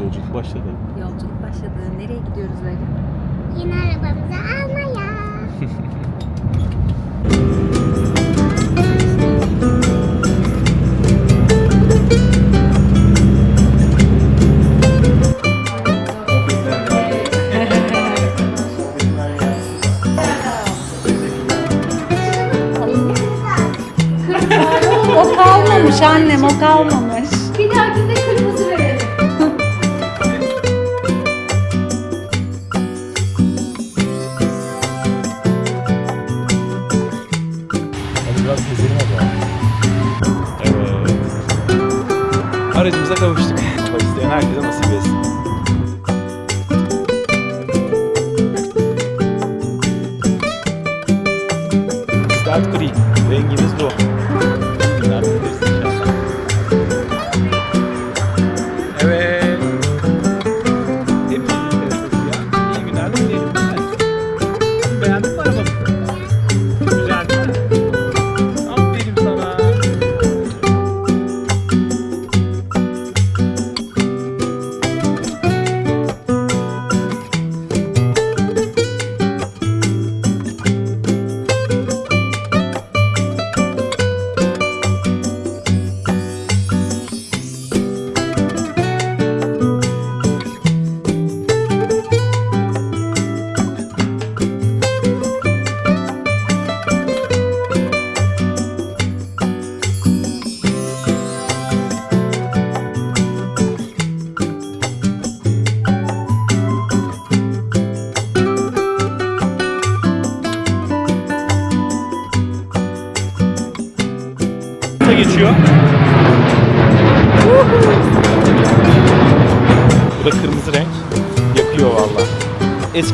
Yolculuk başladı. Yolculuk başladı. Nereye gidiyoruz böyle? Yine arabamızı almaya. o kalmamış annem o kalmamış. Bir dahakinde Открыть твое гнездо.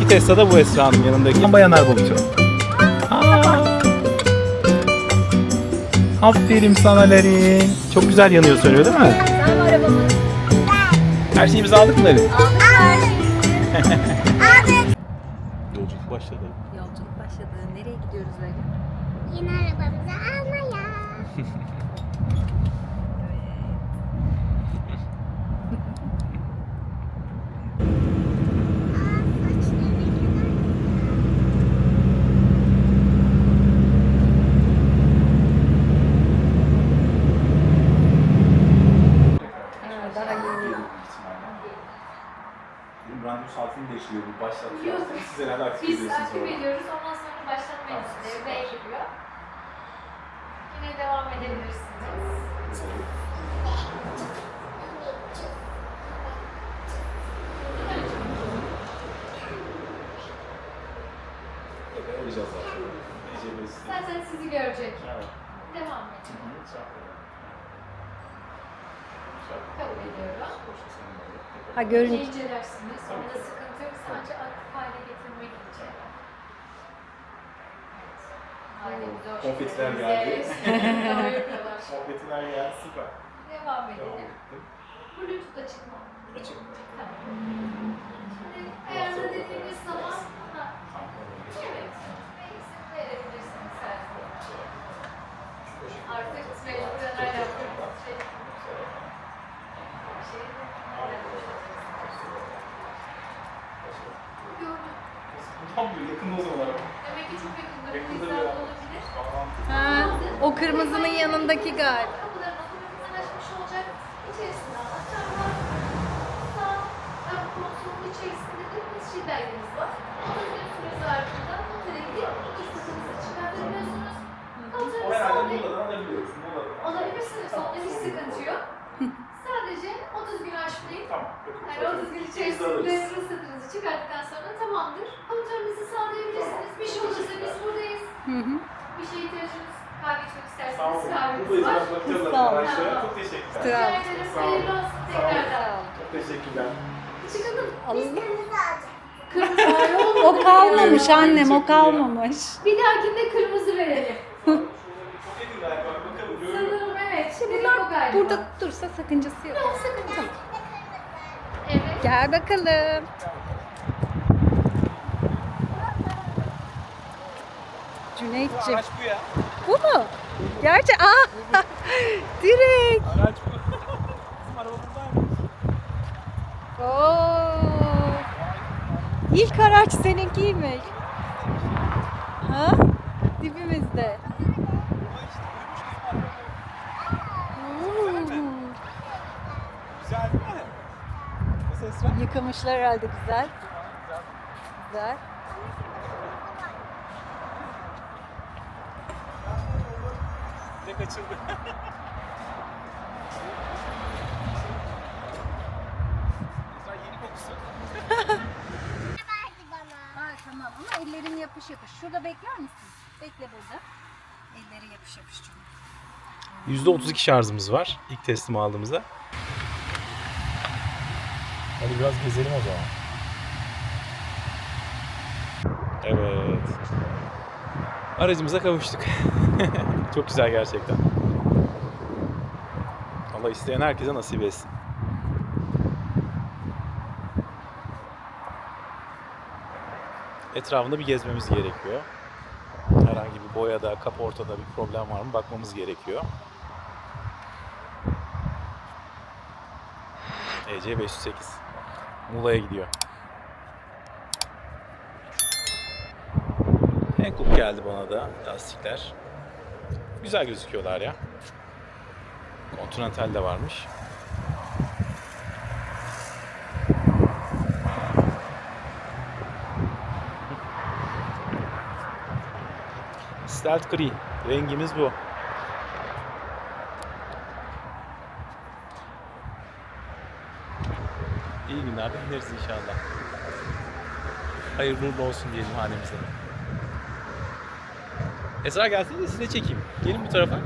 Eski Tesla'da bu Esra Hanım yanındaki. Lamba yanar. Aa. Aferin sana Lerin. Çok güzel yanıyor söylüyor değil mi? Her şeyimizi aldık mı Lerin? Aldık. Yolculuk başladı. Yolculuk başladı. Nereye gidiyoruz böyle? Yine arabamızı almaya. Aa, saçları ne kadar Ha, daha iyi. Benim randevu saatini değiştiriyor. Bu başlattı. Yok. Siz herhalde aktif Biz ediyorsunuz aktif orada. ediyoruz. Ondan sonra başlatma enstitüleri B giriyor. Yine devam edebilirsiniz. Evet, Olacağız zaten. Ece'miz. Zaten sizi görecek. Evet. Devam edin. Hı hı, şarkı. Şarkı. Kabul ediyorum. Ha görün. İncelersiniz. Orada sıkıntı yok. Sadece aktif hale getirmek için. Hoş Konfetiler geldi. Sohbetiler ya süper. Devam Devam edelim. ettim. Bluetooth açık mı? Açık. Tamam. Şimdi ayarla dediğimiz zaman ha, evet. Ve isim verebilirsiniz her zaman. Artık mecburen hala yaptığımız şey. Şey de Gördüm. Tam böyle yakın o zaman. Demek ki çok yakında bir Yakında hizada bir olabilir. Ha, o kırmızının yanındaki galiba. İçmek Sağ isterseniz olun. kahvemiz Buradayız. var. Bakacağız Sağ olun. arkadaşlar. Çok teşekkürler. Sağ Rica olun. ederim. Sağ olun. Hayırlı olsun Sağ olun. tekrardan. Çok teşekkürler. Çıkalım. Biz kırmızı alacağız. Kırmızı O kalmamış annem o kalmamış. Bir dahakinde kırmızı verelim. Sanırım evet. Şimdi o galiba. burada dursa sakıncası yok. Yok sakınca. Evet. Gel bakalım. Cüneyt'ciğim. Araç bu ya. Bu mu? Gerçi aa direkt. Araç bu. Bizim araba buradaymış. Oo. İlk araç seninkiymiş. Ha? Dibimizde. Oo. Güzel değil mi? Nasıl Esra? Yıkamışlar herhalde güzel. Güzel. Ne kaçırdı? Esra yeni kokusu. Verdi bana. Ha, tamam ama ellerin yapış yapış. Şurada bekler misin? Bekle burada. Elleri yapış yapış çünkü. %32 şarjımız var ilk teslim aldığımızda. Hadi biraz gezelim o zaman. Evet. Aracımıza kavuştuk. Çok güzel gerçekten. Allah isteyen herkese nasip etsin. Etrafında bir gezmemiz gerekiyor. Herhangi bir boyada, kaportada bir problem var mı bakmamız gerekiyor. EC 508 Muğla'ya gidiyor. Hankook geldi bana da lastikler. Güzel gözüküyorlar ya. Continental de varmış. Stealth Gri. Rengimiz bu. İyi günlerde bineriz inşallah. Hayırlı olsun diyelim hanemize. Esra gelsene de size çekeyim. Gelin bu tarafa.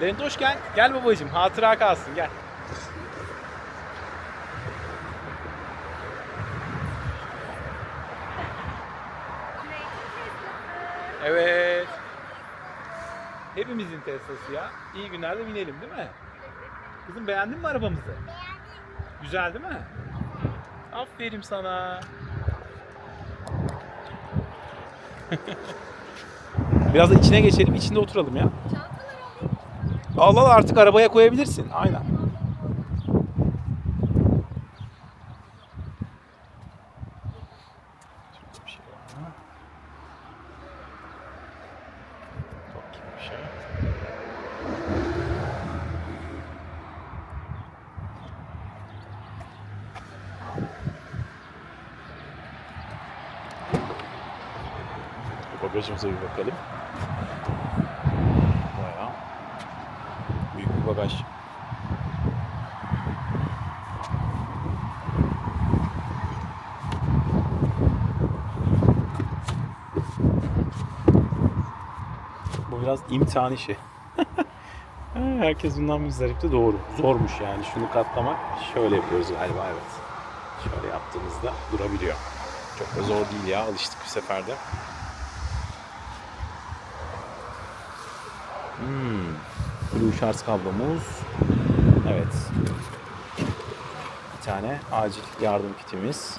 Lentoş gel. Gel babacığım. Hatıra kalsın gel. Evet. Hepimizin Tesla'sı ya. İyi günlerde binelim değil mi? Kızım beğendin mi arabamızı? Güzel değil mi? Aferin sana. Biraz da içine geçelim, içinde oturalım ya. Al al artık arabaya koyabilirsin. Aynen. Bagajımıza bir bakalım. Bayağı büyük bir bagaj. Bu biraz imtihan işi. Herkes bundan müzdarip de doğru. Zormuş yani şunu katlamak. Şöyle yapıyoruz galiba evet. Şöyle yaptığımızda durabiliyor. Çok da zor değil ya alıştık bir seferde. Hmm. Blue şarj kablomuz. Evet. Bir tane acil yardım kitimiz.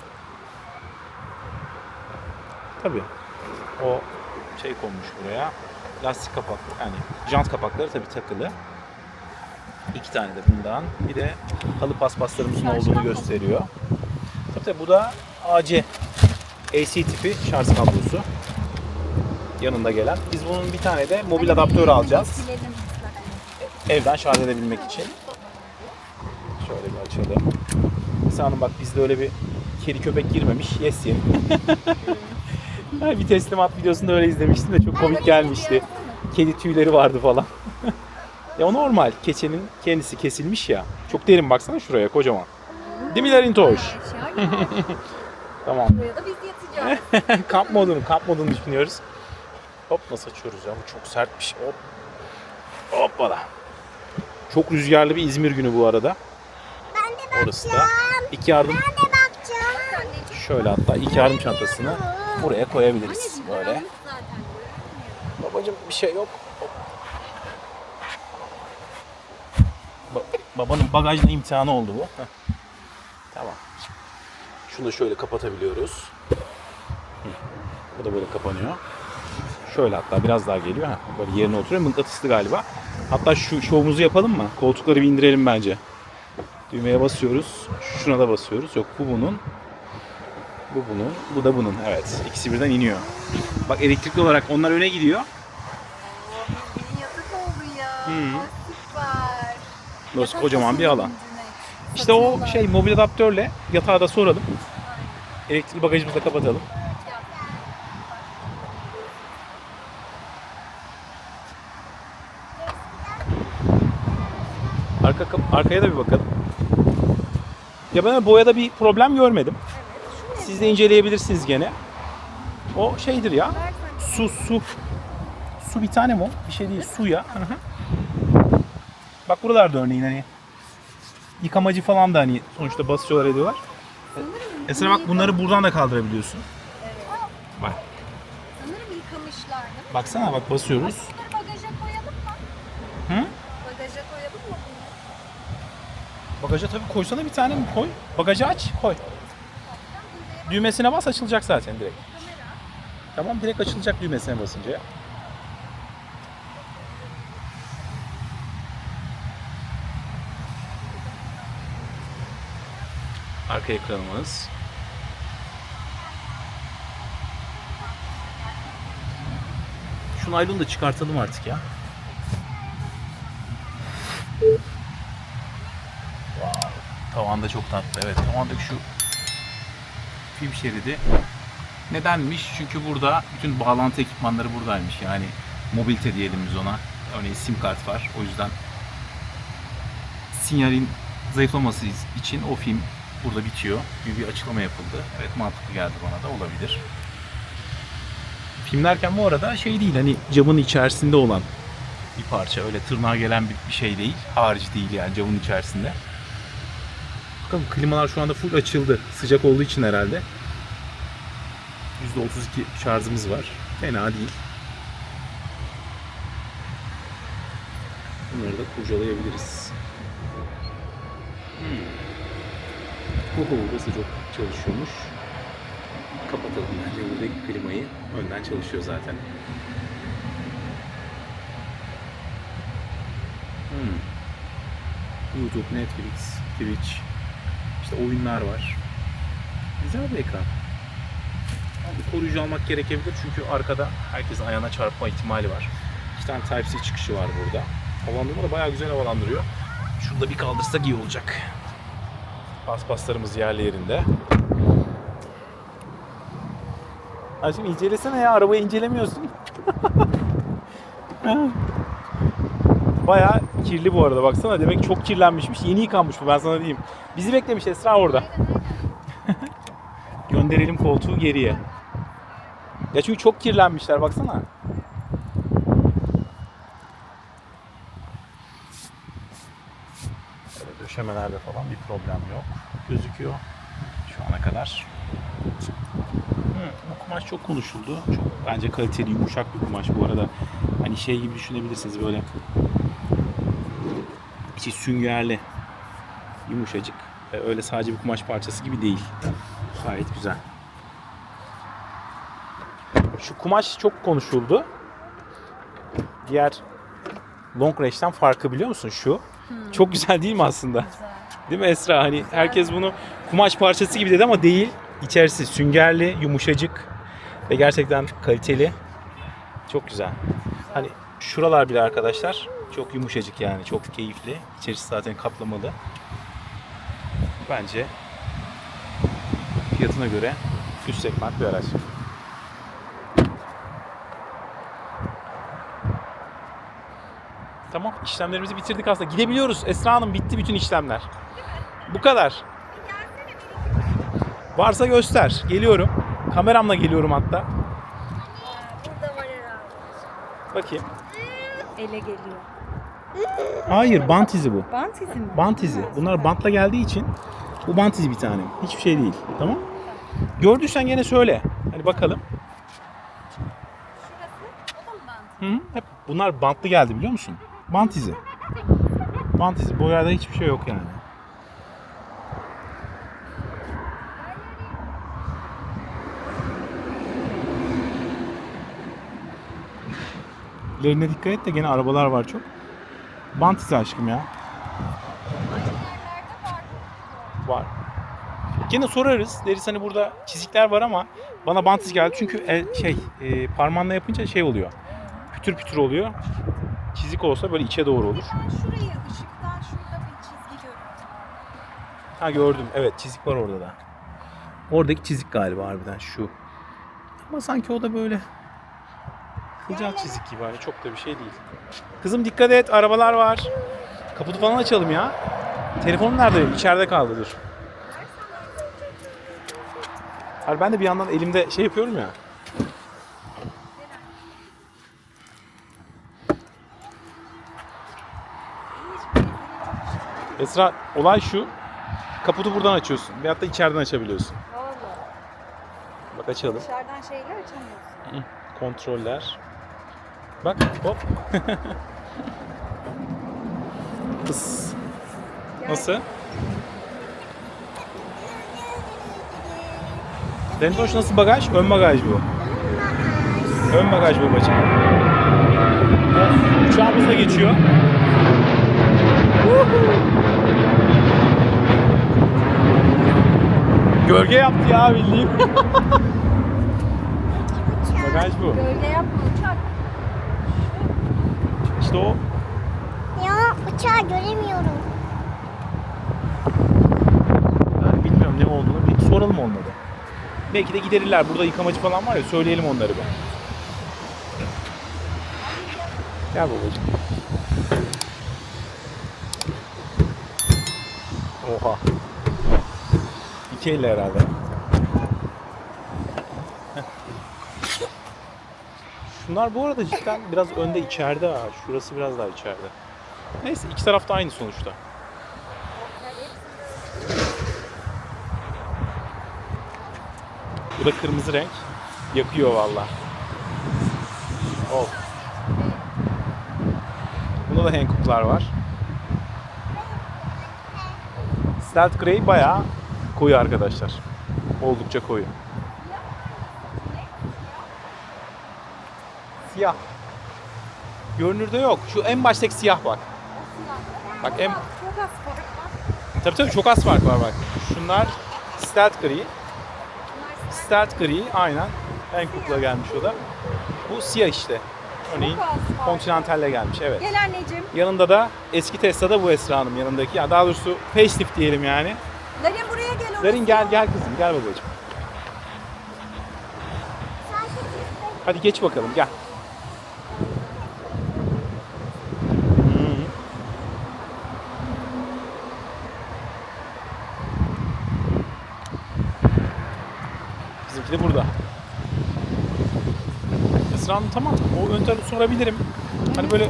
Tabii. O şey konmuş buraya. Lastik kapak yani jant kapakları tabii takılı. İki tane de bundan. Bir de halı paspaslarımızın olduğunu gösteriyor. Tabii tabii bu da AC AC tipi şarj kablosu. Yanında gelen. Biz bunun bir tane de mobil adaptör alacağız. Islak. Evden şarj edebilmek için. Şöyle bir açalım. Mesela bak bizde öyle bir kedi köpek girmemiş. Yes yeni. bir teslimat videosunda öyle izlemiştim de çok komik gelmişti. Kedi tüyleri vardı falan. ya o normal. Keçenin kendisi kesilmiş ya. Çok derin baksana şuraya kocaman. Değil mi Larintoş? Aşağı Tamam. Buraya da biz yatacağız. kamp modunu, kamp modunu düşünüyoruz. Hop nasıl açıyoruz ya? Bu çok sertmiş. Hop. Hoppala. Çok rüzgarlı bir İzmir günü bu arada. Ben de Orası da. İki yardım Ben de bakacağım. şöyle hatta iki yardım çantasını buraya koyabiliriz böyle. Babacım bir şey yok. Ba- babanın bagajla imtihanı oldu bu. Heh. Tamam. Şunu da şöyle kapatabiliyoruz. Bu da böyle kapanıyor. Şöyle hatta biraz daha geliyor. Ha, böyle yerine oturuyor. Mıknatıslı galiba. Hatta şu şovumuzu yapalım mı? Koltukları bir indirelim bence. Düğmeye basıyoruz. Şuna da basıyoruz. Yok bu bunun. Bu bunun. Bu da bunun. Evet. ikisi birden iniyor. Bak elektrikli olarak onlar öne gidiyor. Yeni yatak oldu ya. Hı. Süper. Burası Yatak kocaman bir alan. İşte o şey mobil adaptörle yatağı da soralım. Elektrikli bagajımızı da kapatalım. Arka kap- arkaya da bir bakalım. Ya ben boyada bir problem görmedim. Siz de inceleyebilirsiniz gene. O şeydir ya. Su su. Su bir tane mi o? Bir şey değil. Su ya. Hı hı. Bak buralarda örneğin hani yıkamacı falan da hani sonuçta basıyorlar ediyorlar. Esra bak bunları buradan da kaldırabiliyorsun. Bak. Sanırım yıkamışlardı. Baksana bak basıyoruz. Bunları bagaja koyalım mı? Hı? Bagaja koyalım mı? Bagaja tabii koysana bir tane mi koy. Bagajı aç koy. Düğmesine bas açılacak zaten direkt. Tamam direkt açılacak düğmesine basınca ya. Arka ekranımız. Şu naylonu da çıkartalım artık ya. Wow. Tavanda çok tatlı. Evet tavandaki şu film şeridi nedenmiş? Çünkü burada bütün bağlantı ekipmanları buradaymış. Yani mobilite diyelim biz ona. Örneğin sim kart var. O yüzden sinyalin zayıflaması için o film burada bitiyor gibi bir açıklama yapıldı. Evet mantıklı geldi bana da olabilir. Film derken bu arada şey değil hani camın içerisinde olan bir parça. Öyle tırnağa gelen bir, şey değil. Harici değil yani camın içerisinde. Bakalım klimalar şu anda full açıldı. Sıcak olduğu için herhalde. %32 şarjımız var. Fena değil. Bunları da kurcalayabiliriz. Hmm. Oho, burası çok çalışıyormuş. Kapatalım bence buradaki klimayı. Önden çalışıyor zaten. Hmm. YouTube, Netflix, Twitch, işte oyunlar var. Güzel bir ekran. Ama bir koruyucu almak gerekebilir çünkü arkada herkesin ayağına çarpma ihtimali var. İki tane Type-C çıkışı var burada. Havalandırma da bayağı güzel havalandırıyor. Şunu da bir kaldırsak iyi olacak. Paspaslarımız yerli yerinde. Şimdi incelesene ya arabayı incelemiyorsun. Bayağı kirli bu arada baksana. Demek çok kirlenmişmiş. Yeni yıkanmış bu ben sana diyeyim. Bizi beklemiş Esra orada. Gönderelim koltuğu geriye. Ya çünkü çok kirlenmişler baksana. Böyle döşemelerde falan bir problem yok. Gözüküyor şu ana kadar. Hı, bu kumaş çok konuşuldu. Çok bence kaliteli, yumuşak bir kumaş bu arada. Hani şey gibi düşünebilirsiniz böyle içi süngerli, yumuşacık. Öyle sadece bir kumaş parçası gibi değil. Gayet güzel. Şu kumaş çok konuşuldu. Diğer long range'den farkı biliyor musun şu? Çok güzel değil mi aslında? Değil mi Esra? Hani herkes bunu kumaş parçası gibi dedi ama değil. İçerisi süngerli, yumuşacık ve gerçekten kaliteli. Çok güzel. Hani şuralar bile arkadaşlar çok yumuşacık yani çok keyifli. İçerisi zaten kaplamalı. Bence fiyatına göre üst segment bir araç. Tamam işlemlerimizi bitirdik aslında. Gidebiliyoruz. Esra Hanım bitti bütün işlemler. Bu kadar. Varsa göster. Geliyorum. Kameramla geliyorum hatta. Burada var herhalde. Bakayım. Ele geliyor. Hayır bant izi bu. Bant izi mi? Bant izi. Bunlar bantla geldiği için bu bant izi bir tane. Hiçbir şey değil. Tamam? Gördüysen gene söyle. Hani bakalım. Şurası. O da mı bant? Hı -hı. Hep bunlar bantlı geldi biliyor musun? Bant izi. Bant izi. Boyada hiçbir şey yok yani. İlerine dikkat et de gene arabalar var çok. Bant izi aşkım ya. Var Gene sorarız. Deriz hani burada çizikler var ama bana bantsız geldi. Çünkü el, şey e, parmağınla yapınca şey oluyor. Pütür pütür oluyor. Çizik olsa böyle içe doğru olur. Şurayı ışıktan şurada bir çizgi görüyorum. Ha gördüm. Evet çizik var orada da. Oradaki çizik galiba harbiden şu. Ama sanki o da böyle kılcal çizik gibi hani çok da bir şey değil. Kızım dikkat et arabalar var. Kaputu falan açalım ya. Telefonum nerede? İçeride kaldı dur. Hayır ben de bir yandan elimde şey yapıyorum ya. Esra olay şu. Kaputu buradan açıyorsun. Veyahut da içeriden açabiliyorsun. Valla. Bak açalım. Dışarıdan şeyler açamıyorsun. Hı, Kontroller. Bak hop. Pıs. Nasıl? Dentoş nasıl bagaj? Ön bagaj bu. Ön bagaj babacığım. Of, uçağımız da geçiyor. Gölge yaptı ya bildiğin. bagaj bu. Gölge yapma uçak. O Ya uçağı göremiyorum. Yani bilmiyorum ne olduğunu bir soralım olmadı. Belki de giderirler. Burada yıkamacı falan var ya söyleyelim onları bir. Gel babacığım. Oha. İki elle herhalde. Şunlar bu arada cidden biraz önde içeride ha. Şurası biraz daha içeride. Neyse iki taraf da aynı sonuçta. Bu da kırmızı renk. Yakıyor valla. Of. Bunda da Hankook'lar var. Stealth Grey bayağı koyu arkadaşlar. Oldukça koyu. Siyah. Görünürde yok. Şu en baştaki siyah bak. Bak en... Çok az fark var. Tabii tabii çok az fark var bak. Şunlar Stealth. Bunlar Stealth Gri aynen. Hankook'la gelmiş o da. Bu siyah işte. Örneğin. Continental'le gelmiş evet. Gel anneciğim. Yanında da eski Tesla'da bu Esra Hanım yanındaki. Ya daha doğrusu facelift diyelim yani. Larin buraya gel. Larin gel gel kızım gel babacığım. Hadi geç bakalım gel. Hı. Bizimki de burada. Esra Hanım tamam. O ön tarafı sorabilirim. Hani böyle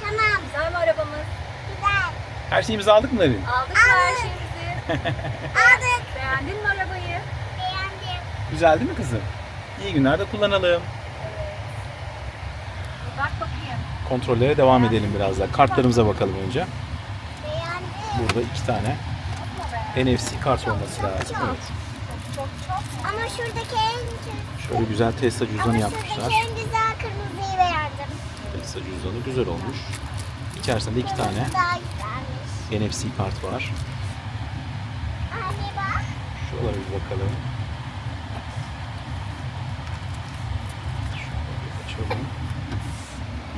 Tamam Güzel mi arabamız? güzel. her şeyimizi aldık mı Larin? Aldık mı her şeyimizi? Aldık. Beğendin mi arabayı? Beğendim. Güzel değil mi kızım? İyi günlerde kullanalım. Bir bak bakayım. Kontrollere devam edelim biraz daha. Kartlarımıza bakalım önce. Beğendim. Burada iki tane NFC kart olması lazım. Evet. Ama şuradaki en güzel. Şöyle güzel Tesla cüzdanı Ama yapmışlar. şuradaki en güzel kırmızıyı beğendim. Tesla cüzdanı güzel olmuş. İçerisinde iki tane Kırmızı güzelmiş. NFC kart var. Anne bak. Şuralara bir bakalım. Şöyle bir açalım.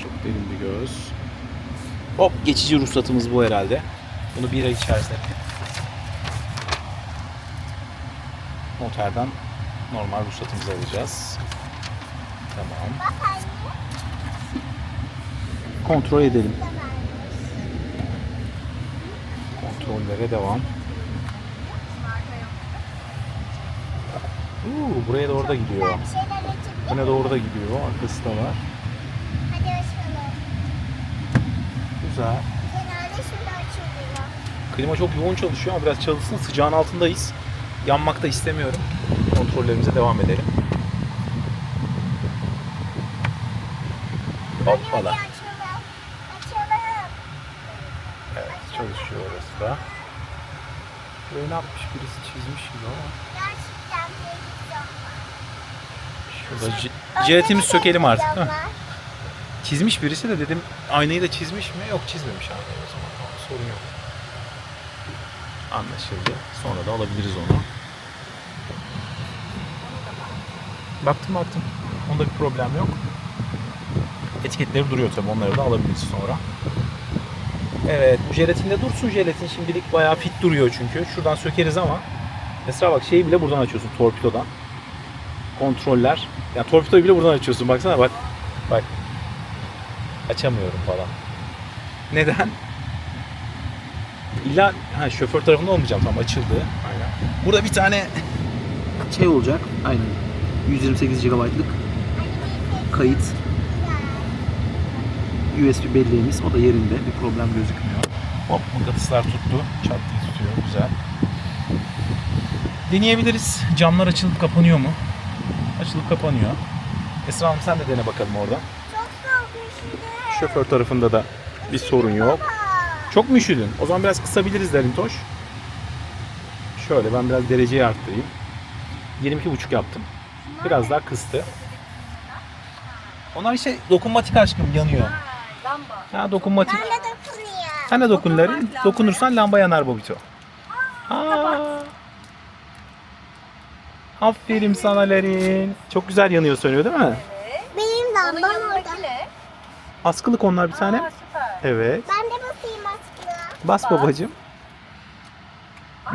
Çok derin bir göz. Hop geçici ruhsatımız bu herhalde. Bunu bir ay içerisinde noterden normal ruhsatımızı alacağız. Tamam. Kontrol edelim. Kontrollere devam. Uuu buraya doğru da gidiyor. Öne doğru da gidiyor. Arkası da var. Güzel. Klima çok yoğun çalışıyor ama biraz çalışsın. Sıcağın altındayız. Yanmak da istemiyorum. Kontrollerimize devam edelim. Hoppala. Evet çalışıyor orası da. Böyle ne yapmış birisi çizmiş gibi ama. Şurada Şey, ce- jelatimiz sökelim artık. var. Çizmiş birisi de dedim aynayı da çizmiş mi? Yok çizmemiş aynayı o zaman. Tamam, sorun yok. Anlaşıldı. Sonra da alabiliriz onu. Baktım baktım. Onda bir problem yok. Etiketleri duruyor tabii. Onları da alabiliriz sonra. Evet. Bu jelatinde dursun jelatin. Şimdilik bayağı fit duruyor çünkü. Şuradan sökeriz ama. Mesela bak şeyi bile buradan açıyorsun. Torpidodan. Kontroller. Ya torpidoyu bile buradan açıyorsun. Baksana bak. Bak. Açamıyorum falan. Neden? İlla ha, şoför tarafında olmayacağım tam açıldı. Aynen. Burada bir tane şey olacak. Aynen. 128 GB'lık kayıt USB belleğimiz. O da yerinde. Bir problem gözükmüyor. Hop mıknatıslar tuttu. Çat diye tutuyor. Güzel. Deneyebiliriz. Camlar açılıp kapanıyor mu? Açılıp kapanıyor. Esra Hanım sen de dene bakalım orada. Çok soğuk üşüdüm. Şoför tarafında da bir sorun yok. Çok mu üşüdün? O zaman biraz kısabiliriz Derintoş. Şöyle ben biraz dereceyi arttırayım. 22,5 yaptım. Biraz daha kıstı. Onlar işte dokunmatik aşkım yanıyor. Ha, lamba. Ha dokunmatik. Ben de dokunuyor. Sen de dokun Larin. Dokunmak lamba Dokunursan lamba yanar Bobito. Aa. Aferin sana Larin. Çok güzel yanıyor sönüyor değil mi? Evet. Benim Onun lambam orada. yanındaki ne? Askılık onlar bir tane. Aa, süper. Evet. Ben de basayım askıya. Bas Bas. babacığım.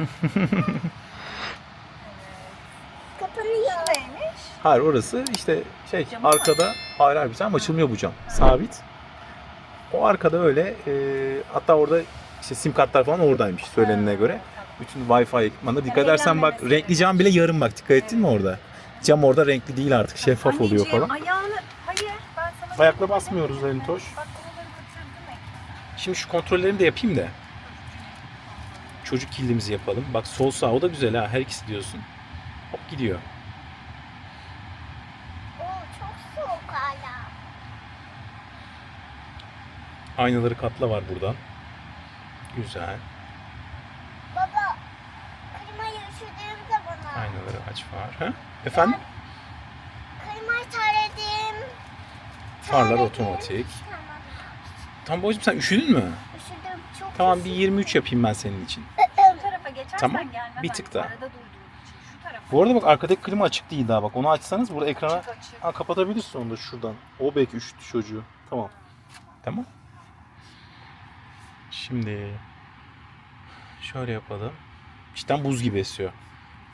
Kapanıyor. Neymiş? Hayır orası işte şey Camı mı? arkada hayır hayır bir tane açılmıyor bu cam. Sabit. O arkada öyle e, hatta orada işte sim kartlar falan oradaymış söylenene göre. Bütün Wi-Fi dikkat edersen bak renkli cam bile yarım bak dikkat ettin mi orada? Cam orada renkli değil artık şeffaf oluyor Anneciğim, falan. ayağını... Hayır ben sana... Ayakla basmıyoruz Elintoş. Bak buraları. Şimdi şu kontrollerimi de yapayım da. Çocuk kilidimizi yapalım. Bak sol sağ o da güzel ha her ikisi diyorsun. Hop gidiyor. Oo çok soğuk hala. Aynaları katla var buradan. Güzel. Baba klimayı üşüdüğümde bana. Aynaları aç var. Ha? Efendim? Klimayı taradım. Farlar Taradım. otomatik. Tamam. Tamam babacığım sen üşüdün mü? Üşüdüm çok Tamam bir üşüdüm. 23 yapayım ben senin için. Şu tarafa geçersen Tamam, gelme bir tık daha. Arada durduğum için. Şu tarafa. Bu arada bak arkadaki klima açık değil daha bak. Onu açsanız burada ekrana Açık açık. ha, kapatabilirsin onu da şuradan. O belki üşüttü çocuğu. Tamam. Tamam. Şimdi şöyle yapalım. İçten buz gibi esiyor.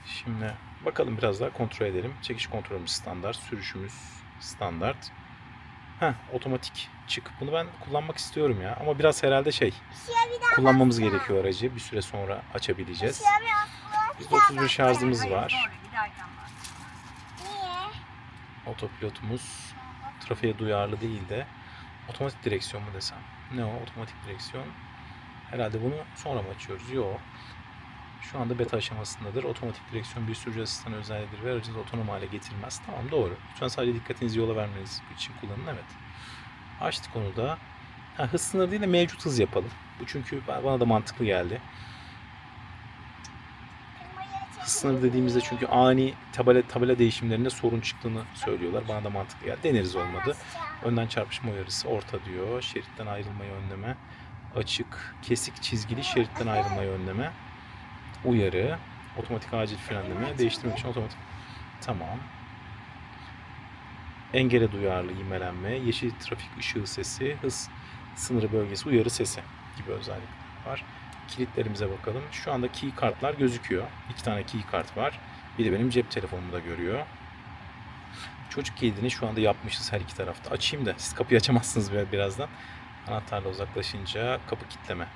Şimdi bakalım biraz daha kontrol edelim. Çekiş kontrolümüz standart, sürüşümüz standart. Heh, otomatik çık. Bunu ben kullanmak istiyorum ya. Ama biraz herhalde şey, bir kullanmamız baksana. gerekiyor aracı. Bir süre sonra açabileceğiz. Bir. Bizde 31 şarjımız Hayır, var. Niye? Otopilotumuz trafiğe duyarlı değil de otomatik direksiyon mu desem? Ne o? Otomatik direksiyon. Herhalde bunu sonra mı açıyoruz? Yok. Şu anda beta aşamasındadır. Otomatik direksiyon bir sürücü asistanı özelliğidir ve aracınızı otonom hale getirmez. Tamam doğru. Lütfen sadece dikkatinizi yola vermeniz için kullanın. Evet. Açtık onu da. Ha, hız sınırı değil de mevcut hız yapalım. Bu çünkü bana da mantıklı geldi. Hız sınırı dediğimizde çünkü ani tabela, tabela değişimlerinde sorun çıktığını söylüyorlar. Bana da mantıklı geldi. Deneriz olmadı. Önden çarpışma uyarısı orta diyor. Şeritten ayrılmayı önleme. Açık, kesik çizgili şeritten ayrılmayı önleme. Uyarı. Otomatik acil frenleme. Değiştirmek için otomatik. Tamam. Engele duyarlı imelenme. Yeşil trafik ışığı sesi. Hız sınırı bölgesi uyarı sesi gibi özellikler var. Kilitlerimize bakalım. Şu anda key kartlar gözüküyor. İki tane key kart var. Bir de benim cep telefonumu da görüyor. Çocuk kilidini şu anda yapmışız her iki tarafta. Açayım da siz kapıyı açamazsınız bir- birazdan. Anahtarla uzaklaşınca kapı kilitleme.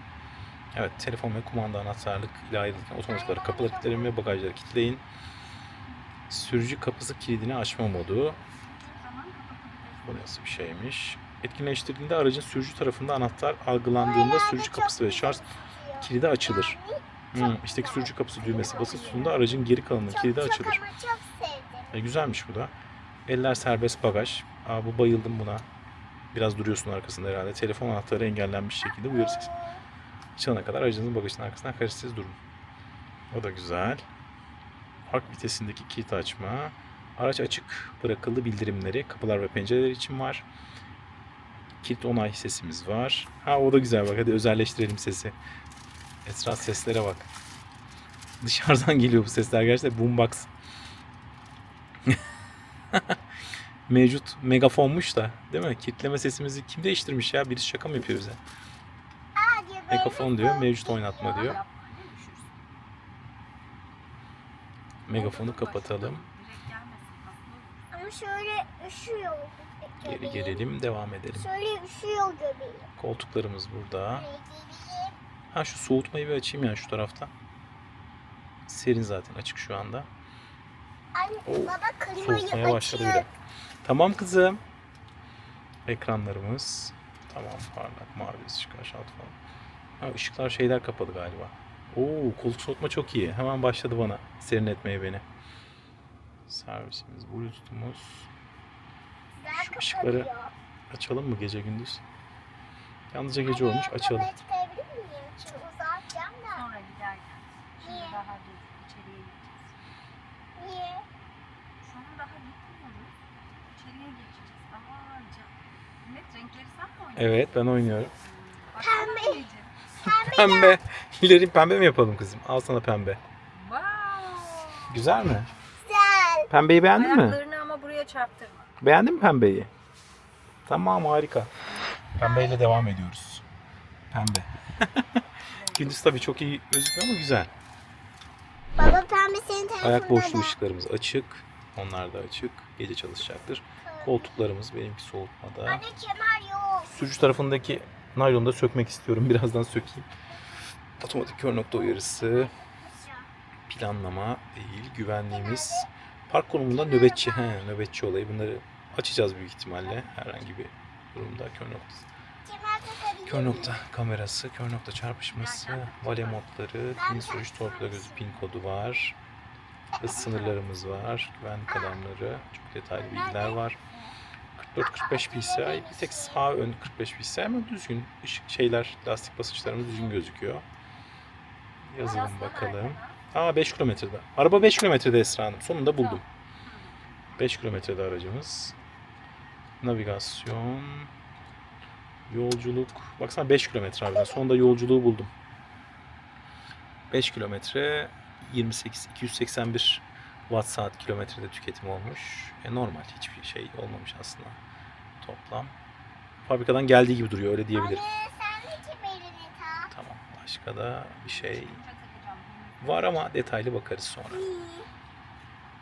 Evet telefon ve kumanda anahtarlık ile ayrılırken otomatik olarak kapıları kilitleyin ve bagajları kilitleyin. Sürücü kapısı kilidini açma modu. Bu nasıl bir şeymiş? Etkinleştirdiğinde aracın sürücü tarafında anahtar algılandığında sürücü kapısı ve şarj kilidi açılır. Hmm, içteki sürücü kapısı düğmesi basılı tuttuğunda aracın geri kalanının kilidi çok açılır. ama çok sevdim. E, güzelmiş bu da. Eller serbest bagaj. Aa, bu bayıldım buna. Biraz duruyorsun arkasında herhalde. Telefon anahtarı engellenmiş şekilde uyarı sesi. Çalana kadar aracınızın bagajının arkasından kayıtsız durun. O da güzel. Park vitesindeki kilit açma. Araç açık bırakıldı bildirimleri. Kapılar ve pencereler için var. Kilit onay sesimiz var. Ha o da güzel bak hadi özelleştirelim sesi. Esra seslere bak. Dışarıdan geliyor bu sesler gerçekten boombox. Mevcut megafonmuş da değil mi? Kitleme sesimizi kim değiştirmiş ya? Birisi şaka mı yapıyor bize? Megafon diyor, mevcut oynatma diyor. Megafonu kapatalım. Ama şöyle üşüyor. Geri gelelim, devam edelim. Şöyle üşüyor göbeğim. Koltuklarımız burada. Ha şu soğutmayı bir açayım ya şu tarafta. Serin zaten açık şu anda. Anne baba klimayı Soğutmaya başladı bile. Tamam kızım. Ekranlarımız. Tamam parlak mavi ışık aşağı falan. Ha ışıklar şeyler kapalı galiba. Oo koltuk soğutma çok iyi. Hemen başladı bana serinletmeye beni. Servisimiz, bluetooth'umuz. Şu ışıkları-. Açalım mı gece gündüz? Yalnızca gece olmuş açalım. kamerayı çıkarabilir miyim? Şimdi uzatacağım da. Sonra giderken. Şimdi Niye? daha dur. içeriye gideceğiz. Niye? Sonra daha gitmiyoruz. İçeriye geçeceğiz. Daha ağırca. Evet renkleri sen mi oynuyorsun? Evet ben oynuyorum. Baksana Pembe. anneciğim. Pembe. Pembe. İleri pembe mi yapalım kızım? Al sana pembe. Wow. Güzel mi? Güzel. Pembeyi beğendin mi? Ayaklarını ama buraya çarptırma. Beğendin mi pembeyi? Tamam harika. Pembeyle devam ediyoruz. Pembe. Gündüz tabii çok iyi gözüküyor ama güzel. Baba pembe senin telefonunda Ayak boşluğu da. ışıklarımız açık. Onlar da açık. Gece çalışacaktır. Koltuklarımız benimki soğutmada. Anne kemer yok. Sürücü tarafındaki naylonu da sökmek istiyorum. Birazdan sökeyim. Otomatik kör nokta uyarısı. Planlama değil. Güvenliğimiz. Park konumunda nöbetçi. He, nöbetçi olayı. Bunları açacağız büyük ihtimalle. Herhangi bir durumda kör noktası. Kör nokta kamerası, kör nokta çarpışması, vale modları, pin sürüş torpido gözü pin kodu var. Hız sınırlarımız var, güvenlik alarmları, çok detaylı bilgiler var. 44-45 PCI, bir tek sağ ön 45 PCI ama düzgün ışık şeyler, lastik basınçlarımız düzgün gözüküyor. Yazalım bakalım. Aa 5 kilometrede. Araba 5 kilometrede Esra Hanım. Sonunda buldum. 5 kilometrede aracımız. Navigasyon. Yolculuk. Baksana 5 kilometre harbiden. Sonunda yolculuğu buldum. 5 kilometre 28 281 watt saat kilometrede tüketim olmuş. E normal hiçbir şey olmamış aslında. Toplam. Fabrikadan geldiği gibi duruyor öyle diyebilirim. Anne sen de kemerini tak. Tamam. Başka da bir şey var ama detaylı bakarız sonra.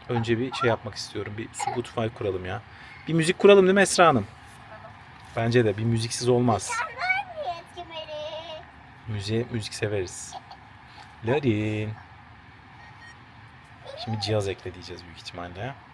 Önce bir şey yapmak istiyorum. Bir Spotify kuralım ya. Bir müzik kuralım değil mi Esra Hanım? Bence de bir müziksiz olmaz. Kemeri. Müziğe müzik severiz. Larin. Şimdi cihaz ekle diyeceğiz büyük ihtimalle.